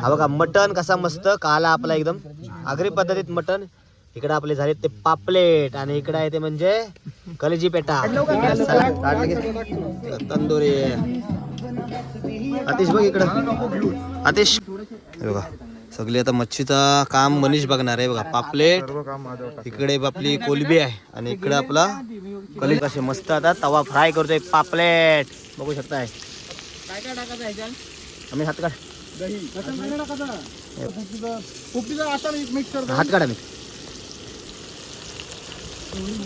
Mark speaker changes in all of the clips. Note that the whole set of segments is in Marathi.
Speaker 1: हा बघा मटन कसा मस्त काला आपला एकदम. आगरी पद्धतीत मटन इकडे आपले झाले ते पापलेट आणि इकडे आहे ते म्हणजे कलेजी पेटा तंदुरी. आतिश बघ इकडं. आतिश बघा सगळे आता मच्छीचा काम मनीष बघणार आहे बघा. पापलेट इकडे आपली कोलबी आहे आणि इकडे आपला कली कसे मस्त आता तवा फ्राय करतोय पापलेट. बघू शकताय. आम्ही हात काढ. हात काढा मी.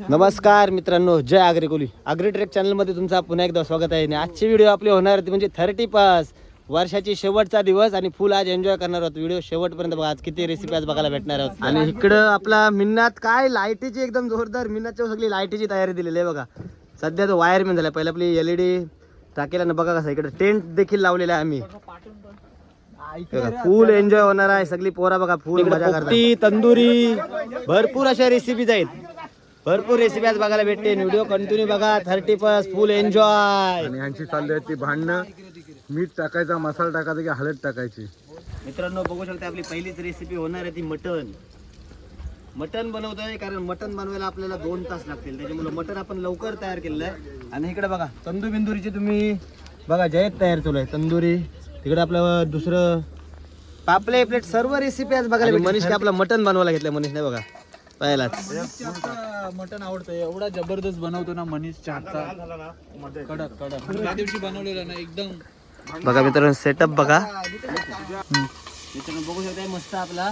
Speaker 1: नमस्कार मित्रांनो जय आग्रे कोली. आग्रे ट्रेक चॅनलमध्ये तुमचा पुन्हा एकदा स्वागत आहे. आणि आजची व्हिडिओ आपली होणार होती म्हणजे थर्टी पास. वर्षाची शेवटचा दिवस आणि फुल आज एन्जॉय करणार आहोत. व्हिडिओ शेवटपर्यंत बघा आज किती रेसिपी आज बघायला भेटणार आहोत. आणि इकडं आपला मिन्नात काय लाईटीची एकदम जोरदार मिन्नातच्या सगळी लाईटीची तयारी दिलेली आहे बघा. सध्या तो वायरमॅन झाला पहिले आपली एल ई डी टाकेला ना बघा कसं इकडे टेंट देखील लावलेला आहे आम्ही. फुल एन्जॉय होणार आहे सगळी पोरा बघा फुल मजा करतात. तंदुरी भरपूर अशा रेसिपीज आहेत भरपूर रेसिपी आज बघायला भेटते व्हिडिओ कंटिन्यू बघा थर्टी फर्स्ट फुल एन्जॉय
Speaker 2: आणि यांची चालली आहेत ती भांडणं. मीठ टाकायचा मसाला टाकायचा की हळद टाकायची?
Speaker 1: मित्रांनो बघू शकता आपली पहिलीच रेसिपी होणार आहे ती मटन मटन बनवतोय कारण मटन बनवायला आपल्याला दोन तास लागतील. त्याच्यामुळे मटन आपण लवकर तयार केलेलं आहे. आणि इकडे बघा तंदू बिंदुरीची तुम्ही बघा जयत तयार चालू आहे. तंदुरी तिकडे आपलं दुसरं पापले प्लेट सर्व रेसिपी आज बघायला. मनीष आपलं मटन बनवायला घेतलंय मनीष नाही बघा. पहिलाच.
Speaker 3: मटन आवडतं एवढा जबरदस्त बनवतो ना मनीष चाटचा कडक कडक. त्या दिवशी बनवलेलं ना एकदम.
Speaker 1: बघा मित्रांनो सेटअप बघा. मित्रांनो बघू शकता मस्त आपला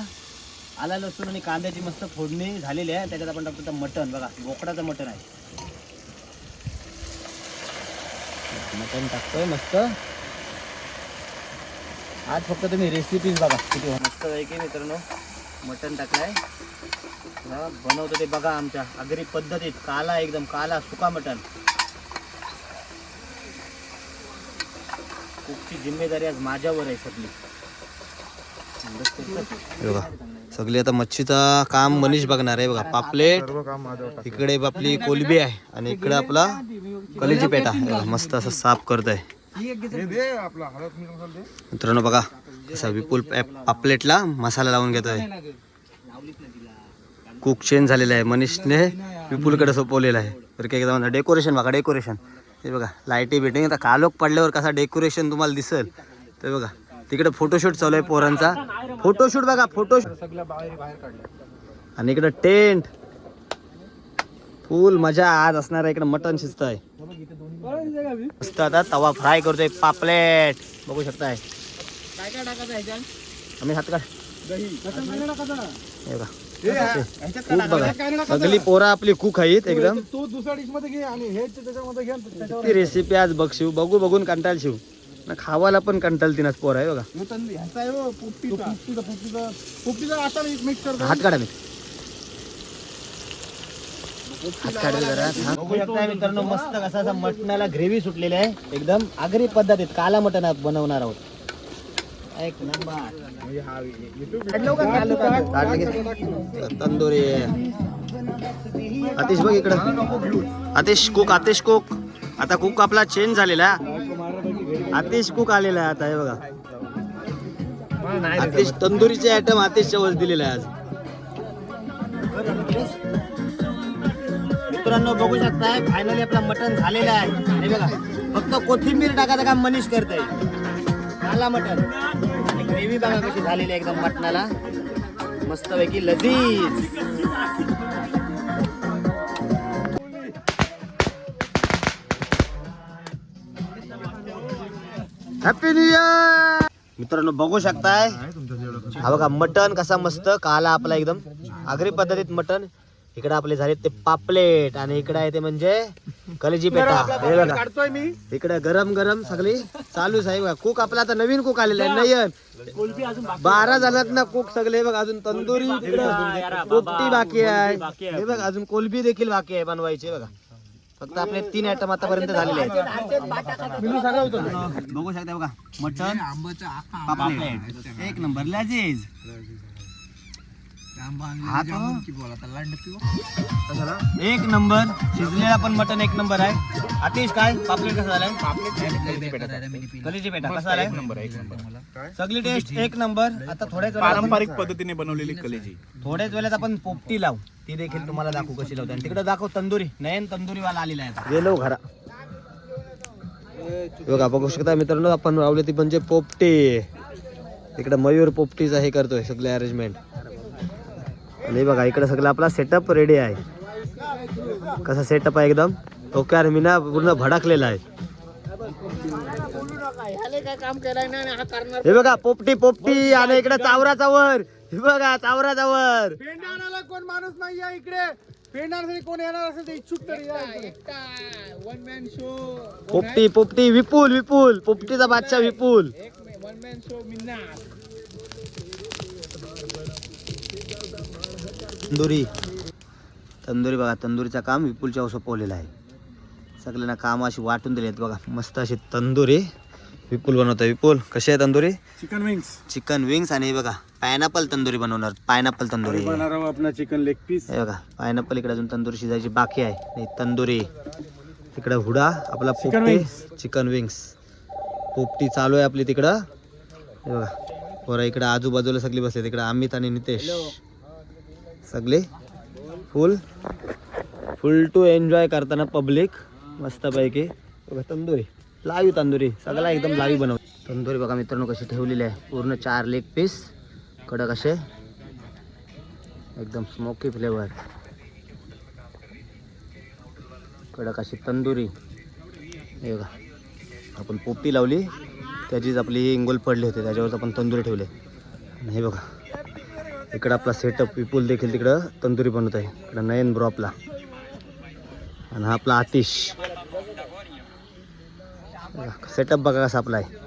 Speaker 1: आला लसूण आणि कांद्याची मस्त फोडणी झालेली आहे. त्याच्यात आपण टाकतो मटन बघा बोकडाचं मटन आहे. मटन टाकतोय मस्त. आज फक्त तुम्ही रेसिपीज बघा किती मस्त आहे की मित्रांनो मटन टाकलाय. बनवतो ते बघा आमच्या अगरी पद्धतीत काला एकदम काला सुका मटन कुकची जिम्मेदारी आज माझ्यावर आहे सगळी. बघा सगळी आता मच्छीचा काम मनीष बघणार आहे बघा पापलेट इकडे आपली कोलबी आहे आणि इकडे आपला कलेजी पेटा मस्त असं साफ करत आहे मित्रांनो बघा कसा विपुल पॅ- मसाला लावून घेतोय. कुक चेंज झालेला आहे. मनीषने विपुलकडे सोपवलेला आहे. तर काय एकदा डेकोरेशन बघा डेकोरेशन. हे बघा लाईटी बिटिंग आता कालोख पडल्यावर कसा डेकोरेशन तुम्हाला दिसेल. ते बघा तिकडे फोटोशूट चालू आहे पोरांचा. फोटोशूट बघा फोटोशूट
Speaker 3: सगळ्या बाहेर बाहेर काढलं
Speaker 1: आणि इकडं टेंट. फुल मजा आज असणार आहे. इकडे मटन शिजत आहे मस्त आता तवा फ्राय करतोय. पापलेट. बघू शकताय.
Speaker 3: काय काय टाकायचं ह्याच्यात
Speaker 1: आम्ही हात काढ. बघा. सगळी पोरं आपली कुक आहेत एकदम.
Speaker 2: तू दुसऱ्या डिशमध्ये घे आणि हे त्याच्यामध्ये घे त्याच्यावर
Speaker 1: ती रेसिपी आज बघ. शिव बघू बघून कंटाळ शिव ना खावायला पण कंटाळ तिनाच पोर आहे बघा
Speaker 2: हो,
Speaker 1: हात काढा मी. बघू शकता मित्रांनो मस्त कसा असा मटणाला ग्रेव्ही सुटलेली आहे. एकदम आगरी पद्धतीत काला मटण बनवणार आहोत. एक नंबर. तंदुरी. अतिश बघ इकडं. अतिश कुक अतिश कुक आता कुक आपला चेंज झालेला. आहे. अतिश कुक आलेला आहे आता हे बघा. अतिश तंदुरीचे आयटम अतिशच्या वर दिलेला आहे आज. मित्रांनो बघू शकताय फायनली आपला मटन झालेलं आहे. आणि बघा फक्त कोथिंबीर टाकायचं काम मनीष करतय. झाला मटन ग्रेव्ही बघा कशी झालेली आहे एकदम मटणाला. मस्तपैकी लजीज. हॅपी न्यू इयर मित्रांनो बघू शकताय. हा बघा मटन कसा मस्त काला आपला एकदम. आगरी पद्धतीत मटन इकडे आपले झाले ते पापलेट आणि इकडे आहे ते म्हणजे कलेजी पेटा हे
Speaker 2: काढतोय मी
Speaker 1: इकडे गरम गरम सगळी चालूच आहे बघा कुक आपला आता नवीन कुक आलेला आहे नयन बारा झाल्यात ना कुक सगळे बघ अजून तंदुरी तिकडं पोपटी बाकी आहे हे बघ अजून कोलबी देखील बाकी आहे बनवायची बघा फक्त आपले तीन आयटम आतापर्यंत झालेले आहेत बघू शकता बघा मटन पापलेट एक नंबर लजीज एक नंबर शिजलेला पण मटन एक नंबर आहे. आतिश काय? पापलेट कसा झालाय? कलेजी पेटा कसा झालाय. सगळी टेस्ट एक नंबर. आता थोड्याच वेळात आपण-
Speaker 4: पारंपरिक पद्धतीने बनवलेली कलेजी
Speaker 1: थोड्याच वेळात आपण पोपटी लावू. ती देखील तुम्हाला दाखवू कशी लावते. आणि तिकडे दाखव तंदुरी. नयन तंदुरीवाला आलेला आहे गेलो घरा. बघा बघू शकता मित्रांनो आपण लावले ती म्हणजे पोपटी. इकडे मयूर पोपटीचा हे करतोय सगळे अरेंजमेंट आणि बघा इकडे सगळं आपला सेटअप रेडी आहे. कसा सेटअप आहे एकदम? ओके आणि मी ना पूर्ण भडकलेला आहे. हे बघा पोपटी पोपटी आणि इकडे चावराचा वर हे बघा चावराचा वर
Speaker 2: पेंडाळाला कोण माणूस नाहीये इकडे. पेंडाळसाठी कोण येणार असेल ते इच्छुक तरी या इकडे.
Speaker 3: वन मॅन शो
Speaker 1: पोपटी पोपटी विपुल विपुल. पोपटीचा बादशाह विपुल.
Speaker 3: वन मॅन शो मिन्ना
Speaker 1: तंदुरी. तंदुरी बघा तंदुरीचं काम विपुलच्या सोपवलेलं आहे. सगळ्यांना काम अशी वाटून दिली आहेत बघा. मस्त अशी तंदुरी. विपुल बनवतोय विपुल. कशी आहे tandoori?
Speaker 2: Chicken wings
Speaker 1: chicken wings आणि हे बघा पायनॅपल तंदुरी बनवणार. पायनॅपल तंदुरी. हे
Speaker 2: चिकन लेग पीस
Speaker 1: बघा पायनॅपल इकडे अजून तंदुरी शिजायची बाकी आहे. तंदुरी. तिकडं हुडा आपला पोपटी. चिकन विंग्स पोपटी चालू आहे आपली तिकडं. हे बघा पोरं इकडं आजूबाजूला सगळी बसले तिकडं अमित आणि नितेश. सगळे. फुल फुल टू एन्जॉय करताना पब्लिक मस्तपैकी. बघा तंदुरी. लावी तंदुरी. सगळा एकदम लावी बनव. तंदुरी बघा मित्रांनो कशी ठेवलेली आहे. पूर्ण चार लेग पीस कडक असे. एकदम स्मोकी फ्लेवर कडक अशी तंदुरी. हे बघा. आपण पोपटी लावली. त्याचीच आपली इंगोल पडले होते. त्याच्यावर आपण तंदुरी ठेवले. हे बघा. इकडं आपला सेटअप विपुल देखील तिकडं तंदुरी बनवत आहे. इकडं नयन ब्रो आपला. आणि हा आपला आतिश. सेटअप बघा कसा आपला आहे.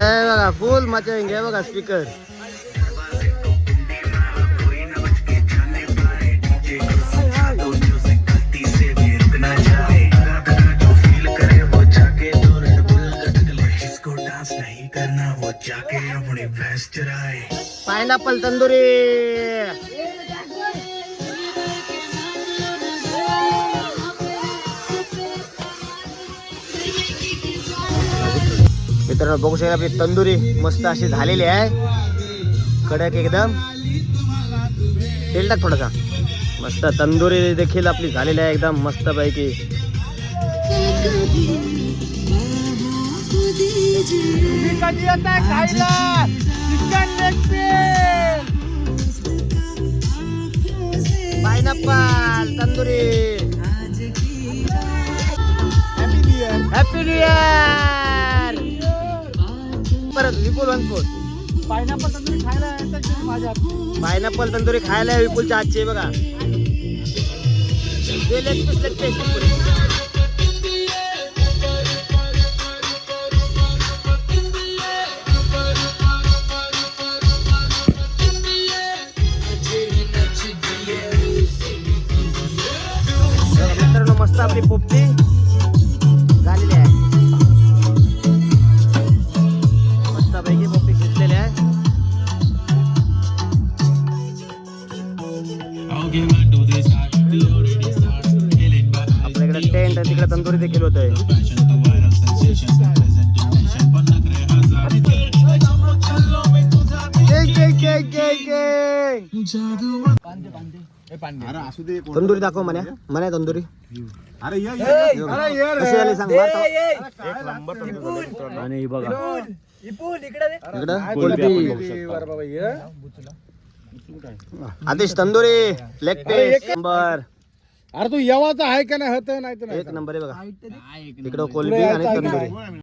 Speaker 1: बघा फुल मजा येईल बघा स्पीकर पायनॅपल तंदुरी। मित्रांनो बघू शकता आपली तंदुरी मस्त अशी झालेली आहे. कडक एकदम. तेल टाक थोडासा. मस्त तंदुरी देखील आपली झालेली आहे एकदम मस्त पैकी
Speaker 2: कधी येत आहे खायला. Chicken leg piece
Speaker 1: pineapple tandoori happy new year परत विपुल वनफूड.
Speaker 2: पायनॅपल तंदुरी खायला माझ्या?
Speaker 1: पायनॅपल तंदुरी खायला विपुलच्या आजची बघा. ते leg piece, leg मस्त आपली पोपटी. झालेली आहे. मस्तपैकी पोपटी शिजलेली आहे. आपल्याकडे टेंट तिकडे तंदुरी देखील होत आहे तंदुरी. दाखव म्हण्या म्हण्या तंदुरी
Speaker 2: अरे ये ये
Speaker 1: कशी झाली सांग
Speaker 2: आणि ही बघा
Speaker 1: इकडं आदेश तंदुरी लेग पीस नंबर
Speaker 2: अरे तू येवाचा आहे का नाही होत नाही
Speaker 1: एक नंबर आहे. बघा इकडं कोलबी आणि तंदुरी.